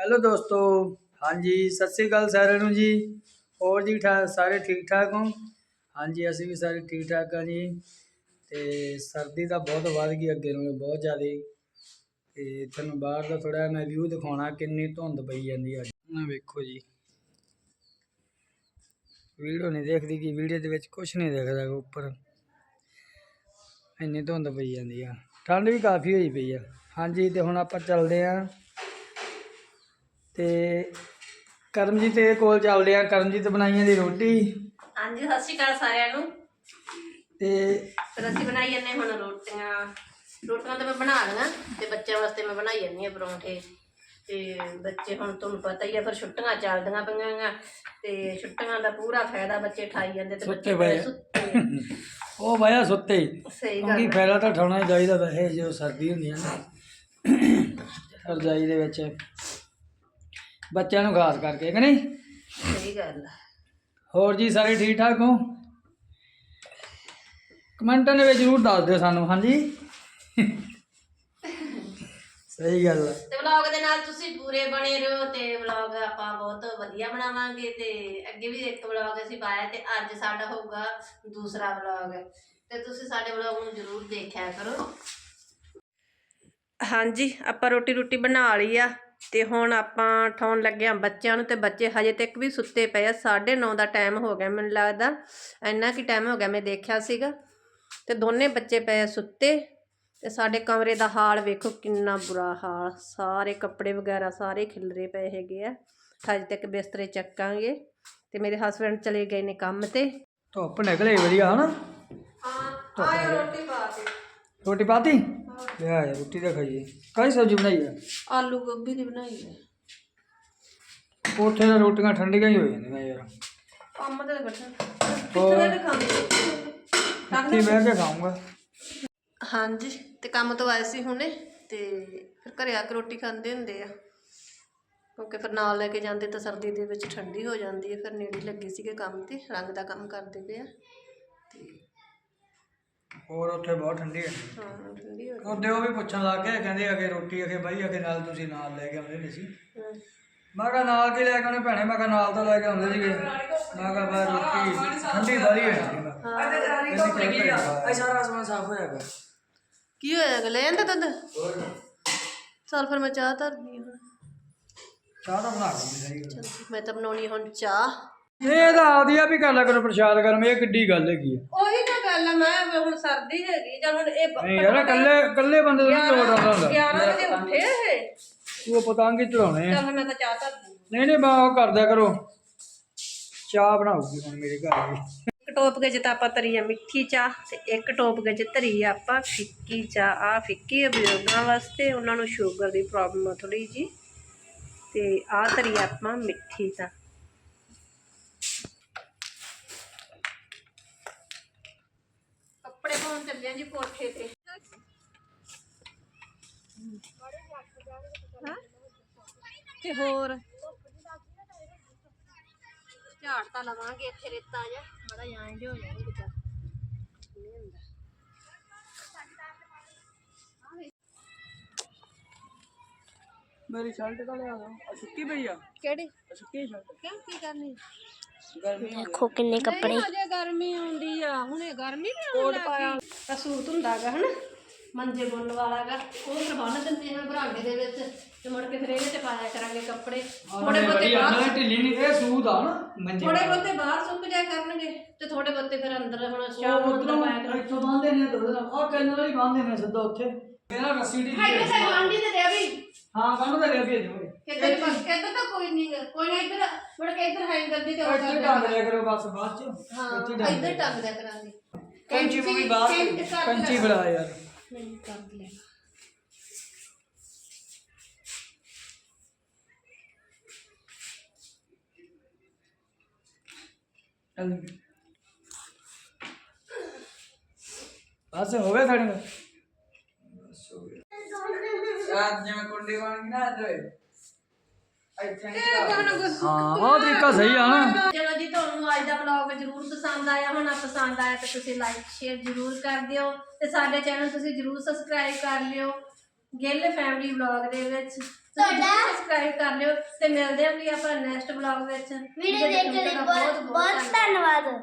Hello ਦੋਸਤੋ, ਹਾਂਜੀ, ਸਤਿ ਸ੍ਰੀ ਅਕਾਲ ਸਾਰਿਆਂ ਨੂੰ ਜੀ। ਹੋਰ ਜੀ ਠਾ, ਸਾਰੇ ਠੀਕ ਠਾਕ ਹੋ? ਹਾਂਜੀ, ਅਸੀਂ ਵੀ ਸਾਰੇ ਠੀਕ ਠਾਕ ਹਾਂ ਜੀ। ਤੇ ਸਰਦੀ ਤਾਂ ਬਹੁਤ ਵੱਧ ਗਈ ਅੱਗੇ ਨਾਲੋਂ, ਬਹੁਤ ਜ਼ਿਆਦਾ। ਤੇ ਤੁਹਾਨੂੰ ਬਾਹਰ ਦਾ ਥੋੜਾ ਮੈਂ ਵਿਊ ਦਿਖਾਉਣਾ, ਕਿੰਨੀ ਧੁੰਦ ਪਈ ਜਾਂਦੀ ਹੈ ਆ ਵੇਖੋ ਜੀ। ਵੀਡੀਓ ਨਹੀਂ ਦੇਖਦੀ ਕਿ ਵੀਡੀਓ ਦੇ ਵਿੱਚ ਕੁਝ ਨਹੀਂ ਦਿਖਦਾ ਉੱਪਰ। ਇੰਨੀ ਧੁੰਦ ਪਈ ਜਾਂਦੀ ਆ। ਠੰਡ ਵੀ ਕਾਫੀ ਹੋਈ ਪਈ ਆ। ਹਾਂਜੀ, ਤੇ ਹੁਣ ਆਪਾਂ ਚੱਲਦੇ ਆਂ। ਤੇ ਕਰਮਜੀਤ ਦੇ ਕੋਲ ਚੱਲਦੇ ਆ ਕਰਮਜੀਤ ਬਣਾਈਆਂ ਦੀ ਰੋਟੀ। ਹਾਂਜੀ ਸਤਿ ਸ਼੍ਰੀ ਅਕਾਲ ਸਾਰਿਆਂ ਨੂੰ। ਤੇ ਫਿਰ ਅਸੀਂ ਬਣਾਈ ਜਾਂਦੇ ਹੁਣ ਰੋਟੀਆਂ। ਰੋਟੀਆਂ ਤਾਂ ਮੈਂ ਬਣਾ ਲਈਆਂ ਤੇ ਬੱਚਿਆਂ ਵਾਸਤੇ ਮੈਂ ਬਣਾਈ ਜਾਂਦੀ ਆ ਪਰੌਂਠੇ। ਤੇ ਬੱਚੇ ਹੁਣ ਤੁਹਾਨੂੰ ਪਤਾ ਹੀ ਆ ਫਿਰ ਛੁੱਟੀਆਂ ਚੱਲਦੀਆਂ ਪਈਆਂ ਗਾ ਤੇ ਛੁੱਟੀਆਂ ਦਾ ਪੂਰਾ ਫਾਇਦਾ ਬੱਚੇ ਠਾਈ ਜਾਂਦੇ ਤੇ ਸੁੱਤੇ ਬੱਚੇ ਪਏ ਆ। ਸੁੱਤੇ। ਉਹ ਵਾਇਆ ਸੁੱਤੇ। ਹੀ ਸਹੀ ਕਿਉਂਕਿ ਗੱਲ ਫਾਇਦਾ ਤਾਂ ਠਾਉਣਾ ਹੀ ਚਾਹੀਦਾ ਵੈਸੇ ਜਦੋਂ ਸਰਦੀ ਹੁੰਦੀ ਹੈ ਨਾ। ਰਜਾਈ ਦੇ ਵਿੱਚ ਬੱਚਿਆਂ ਨੂੰ ਖਾਸ ਕਰਕੇ ਕਿ ਨਹੀਂ? ਸਹੀ ਗੱਲ ਆ। ਹੋਰ ਜੀ ਸਾਰੇ ਠੀਕ ਠਾਕ ਹੋ? ਕਮੈਂਟਾਂ ਦੇ ਵਿੱਚ ਜ਼ਰੂਰ ਦੱਸ ਦਿਓ ਸਾਨੂੰ ਹਾਂਜੀ? ਸਹੀ ਗੱਲ ਹੈ ਤੇ ਵਲੌਗ ਦੇ ਨਾਲ ਤੁਸੀਂ ਪੂਰੇ ਬਣੇ ਰਹੋ ਤੇ ਵਲੌਗ ਆਪਾਂ ਬਹੁਤ ਵਧੀਆ ਬਣਾਵਾਂਗੇ ਤੇ ਅੱਗੇ ਵੀ ਇੱਕ ਵਲੌਗ ਅਸੀਂ ਪਾਇਆ ਤੇ ਅੱਜ ਸਾਡਾ ਹੋਊਗਾ ਦੂਸਰਾ ਵਲੌਗ ਤੇ ਤੁਸੀਂ ਸਾਡੇ ਵਲੌਗ ਨੂੰ ਜ਼ਰੂਰ ਦੇਖਿਆ ਕਰੋ। ਹਾਂਜੀ ਆਪਾਂ ਰੋਟੀ ਰੋਟੀ ਬਣਾ ਲਈ ਆ। ਤੇ ਹੁਣ ਆਪਾਂ ਠਾਉਣ ਲੱਗੇ ਆ ਬੱਚਿਆਂ ਨੂੰ ਤੇ ਬੱਚੇ ਹਜੇ ਤੱਕ ਵੀ ਸੁੱਤੇ ਪਏ ਆ। 9:30 ਦਾ ਟਾਈਮ ਹੋ ਗਿਆ ਮੈਨੂੰ ਲੱਗਦਾ। ਇੰਨਾ ਕੀ ਟਾਈਮ ਹੋ ਗਿਆ ਮੈਂ ਦੇਖਿਆ ਸੀਗਾ। ਤੇ ਦੋਨੇ ਬੱਚੇ ਪਏ ਆ ਸੁੱਤੇ। ਤੇ ਸਾਡੇ ਕਮਰੇ ਦਾ ਹਾਲ ਵੇਖੋ ਕਿੰਨਾ ਬੁਰਾ ਹਾਲ। ਸਾਰੇ ਕੱਪੜੇ ਵਗੈਰਾ ਸਾਰੇ ਖਿਲਰੇ ਪਏ ਹੈਗੇ ਆ। ਹਜੇ ਤੱਕ ਬਿਸਤਰੇ ਚੱਕਾਂਗੇ। ਤੇ ਮੇਰੇ ਹਸਬੰਡ ਚਲੇ ਗਏ ਨੇ ਕੰਮ ਤੇ। ਧੁੱਪ ਨਿਕਲੇ ਵਧੀਆ ਹਨਾ? ਹਾਂ ਆਏ ਰੋਟੀ ਪਾ ਕੇ। ਰੋਟੀ ਪਾਤੀ? ਲਿਆ ਯਾਰ ਰੋਟੀ ਤਾਂ ਖਾਈਏ ਕਾਹਦੀ ਸਬਜ਼ੀ ਬਣਾਈ ਆ ਆਲੂ ਗੋਭੀ ਦੀ ਬਣਾਈ ਹੈ। ਉੱਥੇ ਤਾਂ ਰੋਟੀਆਂ ਠੰਡੀਆਂ ਹੀ ਹੋ ਜਾਂਦੀਆਂ ਯਾਰ। ਕੰਮ ਤੇ ਬੈਠਾ। ਹੋਰ? ਕਿੱਥੇ ਦੇ ਖਾਂਦੇ ਇੱਥੇ ਬਹਿ ਕੇ ਖਾਊਂਗਾ। ਹਾਂਜੀ ਤੇ ਕੰਮ ਤੋਂ ਆਏ ਸੀ ਹੁਣੇ ਤੇ ਫਿਰ ਘਰੇ ਆ ਕੇ ਰੋਟੀ ਖਾਂਦੇ ਹੁੰਦੇ ਆ। ਕਿਉਂਕਿ ਫਿਰ ਨਾਲ ਲੈ ਕੇ ਜਾਂਦੇ ਤਾਂ ਸਰਦੀ ਦੇ ਵਿੱਚ ਠੰਡੀ ਹੋ ਜਾਂਦੀ ਹੈ ਫਿਰ ਨੇੜੇ ਲੱਗੇ ਸੀਗੇ ਕੰਮ ਤੇ ਰੰਗ ਦਾ ਕੰਮ ਕਰਦੇ ਪਏ ਆ। ਹੋਰ ਉੱਥੇ ਬਹੁਤ ਠੰਡੀ ਹੈ। ਹਾਂ ਠੰਡੀ ਹੋ ਉਹਦੇ ਉਹ ਵੀ ਪੁੱਛਣ ਲੱਗ ਗਏ ਕਹਿੰਦੇ ਅਗੇ ਰੋਟੀ ਅਗੇ ਬਾਈ ਅਗੇ ਨਾਲ ਤੁਸੀਂ ਨਾਲ ਲੈ ਕੇ ਆਉਂਦੇ ਨਹੀਂ ਸੀ। ਮੈਂ ਕਿਹਾ ਨਾਲ ਕੀ ਲੈ ਕੇ ਆਉਣੇ ਭੈਣੇ? ਮੈਂ ਕਿਹਾ ਨਾਲ ਤਾਂ ਲੈ ਕੇ ਆਉਂਦੇ ਸੀਗੇ। ਮੈਂ ਕਿਹਾ ਬਾ ਰੋਟੀ ਠੰਡੀ ਵਾਲੀ ਹੈ। ਹਾਂ। ਸਾਰਾ ਸਮਾਨ ਸਾਫ਼ ਹੋਇਆ ਗਿਆ ਕੀ ਹੋਇਆ ਗਾ ਲੈ ਜਾਂਦਾ ਦੁੱਧ? ਚਲ ਫਿਰ ਮੈਂ ਚਾਹ ਧਰਦੀ ਹਾਂ ਚਾਹ ਤਾਂ ਬਣਾ ਸਹੀ ਚਲ ਮੈਂ ਤਾਂ ਬਣਾਉਣੀ ਹੁਣ ਚਾਹ। ਇਹ ਤਾਂ ਆਦੀ ਆ ਵੀ ਕਰ ਲਿਆ ਕਰੋ ਪ੍ਰਸ਼ਾਦ ਕਰਮ ਇਹ ਕਿੱਡੀ ਗੱਲ ਹੈਗੀ ਆ। ਉਹੀ ਤਾਂ ਗੱਲ ਆ ਮੈਂ ਹੁਣ ਸਰਦੀ ਹੈਗੀ ਜਾਂ ਹੁਣ ਇਹ ਨਹੀਂ ਯਾਰ ਇਕੱਲੇ ਇਕੱਲੇ ਬੰਦੇ ਦਾ ਨਹੀਂ ਆਉਂਦਾ ਹੁੰਦਾ। 11 ਵਜੇ ਉੱਠੇ ਇਹ। ਉਹ ਪਤੰਗ ਹੀ ਚੜਾਉਣੇ ਆ। ਚਲ ਮੈਂ ਤਾਂ ਚਾਹ ਧਰਦੀ ਨਹੀਂ ਨਹੀਂ ਬਾ ਉਹ ਕਰਦਿਆ ਕਰੋ। ਚਾਹ ਬਣਾਉਗੀ ਹੁਣ ਮੇਰੇ ਘਰ ਵੀ ਇੱਕ ਟੋਪਕੇ 'ਚ ਤਾਂ ਆਪਾਂ ਤਰੀ ਆ ਮਿੱਠੀ ਚਾਹ ਤੇ ਇੱਕ ਟੋਪਕੇ 'ਚ ਤਰੀ ਆ ਆਪਾਂ ਫਿੱਕੀ ਚਾਹ। ਆ ਫਿੱਕੀ ਆ ਬਜ਼ੁਰਗਾਂ ਵਾਸਤੇ ਉਹਨਾਂ ਨੂੰ ਸ਼ੂਗਰ ਦੀ ਪ੍ਰੋਬਲਮ ਆ ਥੋੜੀ ਜੀ ਤੇ ਆ ਆ ਆਪਾਂ ਮਿੱਠੀ ਚਾਹ। ਕੱਪੜੇ ਪਾਉਣ ਚੱਲੇ ਜੀ ਕੋਠੇ ਤੇ। ਹਾਂ? ਤੇ ਹੋਰ? ਝਾੜ ਤਾਂ ਲਵਾਂਗੇ ਇੱਥੇ ਰੇਤਾ ਜਾ ਬੜਾ ਆਂ ਜਿਹਾ ਹੋ ਜਾਣਾ ਕਿਤਾ ਨਹੀਂ ਹੁੰਦਾ ਮੇਰੀ ਸ਼ਰਟ ਤਾਂ ਲਿਆ ਦੋ। ਸੁੱਕੀ ਪਈ ਆ। ਕਿਹੜੀ? ਸੁੱਕੀ ਸ਼ਰਟ। ਕਿਉਂ ਕੀ ਕਰਨੀ? ਦੇਖੋ ਕਿੰਨੇ ਕੱਪੜੇ। ਅਜੇ ਗਰਮੀ ਆਉਂਦੀ ਆ। ਹੁਣੇ ਗਰਮੀ ਨਹੀਂ ਆਉਣ ਲੱਗੀ ਤਾਂ ਸੂਟ ਹੁੰਦਾ ਗਾ ਹਨਾ? ਮੰਜੇ ਬੁੰਨ ਵਾਲਾ ਗਾ ਉਹ ਫਿਰ ਬੰਨ ਦਿੰਦੇ ਹਾਂ ਬਰਾਂਡੇ ਦੇ ਵਿੱਚ। ਤੇ ਮੁੜ ਕੇ ਫਿਰ ਇਹਦੇ ਤੇ ਪਾਇਆ ਕਰਾਂਗੇ ਕੱਪੜੇ। ਥੋੜੇ ਬਹੁਤੇ ਬਾਹਰ ਨਾ ਢਿੱਲੀ ਨਹੀਂ ਇਹ ਸੂਦ ਆ ਨਾ ਮੰਜੇ ਥੋੜੇ ਬਹੁਤੇ ਬਾਹਰ ਸੁੱਕ ਜਾ ਕਰਨਗੇ। ਤੇ ਥੋੜੇ ਬਹੁਤੇ ਫਿਰ ਅੰਦਰ ਹੁਣ ਸ਼ਾਮ ਨੂੰ ਅੰਦਰ ਪਾਇਆ ਕਰਾਂਗੇ। ਇੱਥੋਂ ਬਾਂਦੇ ਨੇ ਦੋ ਆ ਕੈਨਲ ਹੀ ਬਾਂਦੇ ਨੇ ਸਿੱਧਾ ਉੱਥੇ। ਮੇਰਾ ਰੱਸੀ ਦੀ ਹਾਈ। ਤੇ ਤੇ ਦੇ ਵੀ। ਹਾਂ ਬੰਨ ਦੇ ਰਿਹਾ ਭੇਜੋਗੇ ਕਿੱਧਰ ਕਿੱਧਰ ਤਾਂ ਕੋਈ ਨਹੀਂ ਗਾ। ਕੋਈ ਨਾ ਇੱਧਰ ਮੁੜ ਕੇ ਇੱਧਰ ਹੈਂਗ ਕਰਦੀ ਤੇ ਉਹ ਇੱਥੇ ਕਰ ਢੰਗ ਲਿਆ ਕਰੋ ਬਸ ਬਾਅਦ ਚ। ਹਾਂ ਇੱਧਰ ਟੰਗ ਦਿਆ ਕਰਾਂਗੇ। ਕੰਚੀ ਵੀ ਬਾਹਰ ਕੈਂਚੀ ਕਰ ਕੰਚੀ ਬਣਾ ਯਾਰ। ਨਹੀਂ ਕਰ ਲਿਆ। ਚੱਲ। ਬਸ ਹੋ ਗਿਆ ਸਾਡੇ ਨਾਲ ਬਸ ਹੋ ਗਿਆ। ਰਾਤ ਜਿਵੇਂ ਕੁੰਡੀ ਬਣ ਗਈ ਨਾ ਅੱਜ ਹਾਂ ਉਹ ਤਰੀਕਾ ਸਹੀ ਆ ਨਾ। ਚਲੋ ਜੀ ਤੁਹਾਨੂੰ ਅੱਜ ਦਾ ਵਲੌਗ ਜਰੂਰ ਪਸੰਦ ਆਇਆ ਹੋਣਾ। ਪਸੰਦ ਆਇਆ ਤਾਂ ਤੁਸੀਂ ਲਾਈਕ ਸ਼ੇਅਰ ਜਰੂਰ ਕਰ ਦਿਓ। ਤੇ ਸਾਡੇ ਚੈਨਲ ਤੁਸੀਂ ਜਰੂਰ ਸਬਸਕ੍ਰਾਈਬ ਕਰ ਲਿਓ। ਗਿੱਲ ਫੈਮਿਲੀ ਵਲੌਗ ਦੇ ਵਿੱਚ ਤੁਹਾਡਾ ਸਬਸਕ੍ਰਾਈਬ ਕਰ ਲਿਓ। ਤੇ ਮਿਲਦੇ ਆਂ ਵੀ ਆਪਾਂ ਨੈਕਸਟ ਵਲੌਗ ਵਿੱਚ। ਵੀਡੀਓ ਦੇਖਣ ਲਈ ਬਹੁਤ ਬਹੁਤ ਧੰਨਵਾਦ।